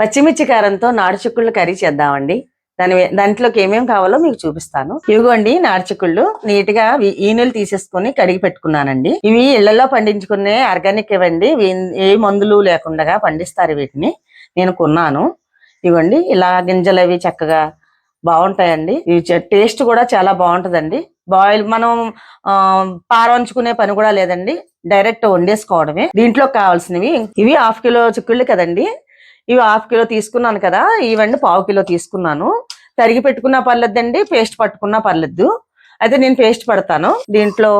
పచ్చిమిర్చి కారంతో నాడుచుక్కుళ్ళు కర్రీ చేద్దామండి. దాని దాంట్లోకి ఏమేమి కావాలో మీకు చూపిస్తాను. ఇవిగోండి నాటుచిక్కుళ్ళు నీట్గా వి- ఈనెలు తీసేసుకొని కడిగి పెట్టుకున్నానండి. ఇవి ఇళ్ళలో పండించుకునే ఆర్గానిక్ ఇవ్వండి ఏ మందులు లేకుండా పండిస్తారు వీటిని. నేను కొన్నాను. ఇవ్వండి. ఇలా గింజలు అవి చక్కగా బాగుంటాయండి. ఇవి టేస్ట్ కూడా చాలా బాగుంటదండి. బాయిల్ మనం ఆ, పని కూడా లేదండి. డైరెక్ట్ వండేసుకోవడమే. దీంట్లో కావాల్సినవి. ఇవి హాఫ్ కిలో చిక్కుళ్ళు కదండి. ఇవి హాఫ్ కిలో తీసుకున్నాను కదా ఇవండి పావు కిలో తీసుకున్నాను. తరిగి పెట్టుకున్నా పర్లేదండి పేస్ట్ పట్టుకున్నా పర్లేదు. అయితే నేను పేస్ట్ పడతాను. దీంట్లో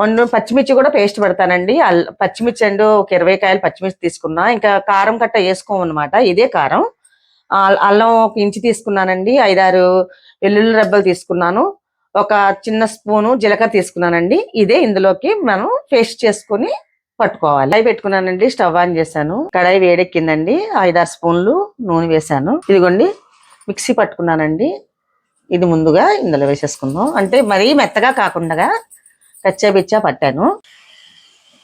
వండు పచ్చిమిర్చి కూడా పేస్ట్ పెడతానండి. పచ్చిమిర్చి అండి ఒక ఇరవై కాయలు పచ్చిమిర్చి తీసుకున్నా. ఇంకా కారం కట్ట వేసుకోమన్నమాట ఇదే కారం. అల్లం ఒక ఇంచి తీసుకున్నానండి ఐదారు వెల్లుల్లి రెబ్బలు తీసుకున్నాను. ఒక చిన్న స్పూను జీలకర్ర తీసుకున్నానండి. ఇదే ఇందులోకి మనం పేస్ట్ చేసుకొని పట్టుకోవాలి. కడాయి పెట్టుకున్నానండి స్టవ్ ఆన్ చేశాను. కడాయి వేడెక్కిందండి ఐదారు స్పూన్లు నూనె వేశాను. ఇదిగోండి మిక్సీ పట్టుకున్నానండి. ఇది ముందుగా ఇందులో వేసేసుకుందాం. అంటే మరీ మెత్తగా కాకుండా కచ్చా బిచ్చా పట్టాను.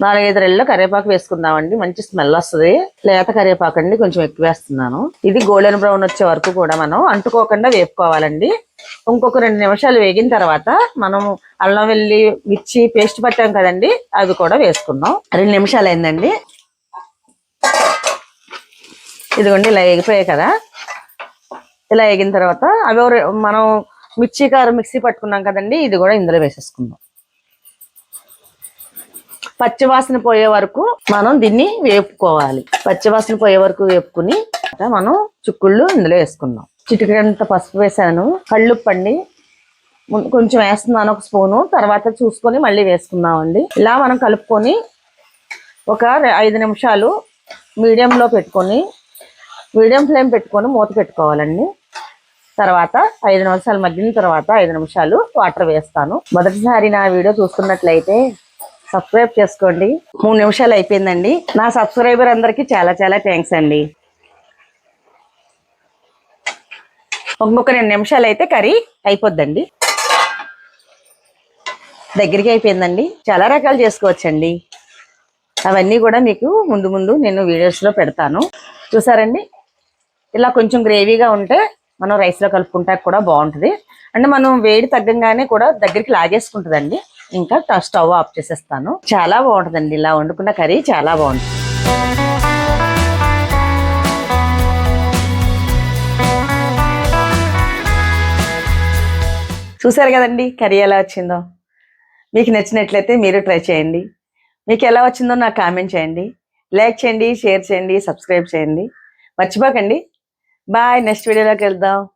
నాలుగైదు రెళ్ళు కరివేపాకు వేసుకుందామండి. మంచి స్మెల్ వస్తుంది. లేత కరివేపాకు అండి కొంచెం ఎక్కువ వేస్తున్నాను. ఇది గోల్డెన్ బ్రౌన్ వచ్చే వరకు కూడా మనం అంటుకోకుండా వేపుకోవాలండి. ఇంకొక రెండు నిమిషాలు వేగిన తర్వాత మనం అల్లం వెల్లి మిర్చి పేస్ట్ పట్టాం కదండి అది కూడా వేసుకుందాం. రెండు నిమిషాలు అయిందండి ఇదిగోండి ఇలా ఎగిపోయాయి కదా. ఇలా ఎగిన తర్వాత అవి మనం మిర్చి కారం మిక్సీ పట్టుకున్నాం కదండి ఇది కూడా ఇందులో వేసేసుకుందాం. పచ్చివాసన పోయే వరకు మనం దీన్ని వేపుకోవాలి. పచ్చివాసన పోయే వరకు వేపుకుని మనం చుక్కుళ్ళు ఇందులో వేసుకుందాం. చిటికంత పసుపు వేసాను. కళ్ళుప్పండి పండి కొంచెం వేస్తున్నాను ఒక స్పూను. తర్వాత చూసుకొని మళ్ళీ వేసుకుందామండి. ఇలా మనం కలుపుకొని ఒక ఐదు నిమిషాలు మీడియంలో పెట్టుకొని మీడియం ఫ్లేమ్ పెట్టుకొని మూత పెట్టుకోవాలండి. తర్వాత ఐదు నిమిషాలు మగ్గిన తర్వాత ఐదు నిమిషాలు వాటర్ వేస్తాను. మొదటిసారి నా వీడియో చూస్తున్నట్లయితే సబ్స్క్రైబ్ చేసుకోండి. మూడు నిమిషాలు అయిపోయిందండి. నా సబ్స్క్రైబర్ అందరికి చాలా చాలా థ్యాంక్స్ అండి. ఇంకొక రెండు నిమిషాలు అయితే కర్రీ అయిపోద్దండి. దగ్గరికి అయిపోయిందండి. చాలా రకాలు చేసుకోవచ్చండి. అవన్నీ కూడా మీకు ముందు ముందు నేను వీడియోస్లో పెడతాను. చూసారండి? ఇలా కొంచెం గ్రేవీగా ఉంటే మనం రైస్లో కలుపుకుంటా కూడా బాగుంటుంది. అంటే మనం వేడి తగ్గంగానే కూడా దగ్గరికి లాగేసుకుంటుందండి. ఇంకా స్టవ్ ఆఫ్ చేసేస్తాను. చాలా బాగుంటుందండి. ఇలా వండుకున్న కర్రీ చాలా బాగుంటుంది. చూసారు కదండి కర్రీ ఎలా వచ్చిందో? మీకు నచ్చినట్లయితే మీరు ట్రై చేయండి. మీకు ఎలా వచ్చిందో నాకు కామెంట్ చేయండి. లైక్ చేయండి షేర్ చేయండి సబ్స్క్రైబ్ చేయండి. మర్చిపోకండి. బాయ్. నెక్స్ట్ వీడియోలోకి వెళ్దాం.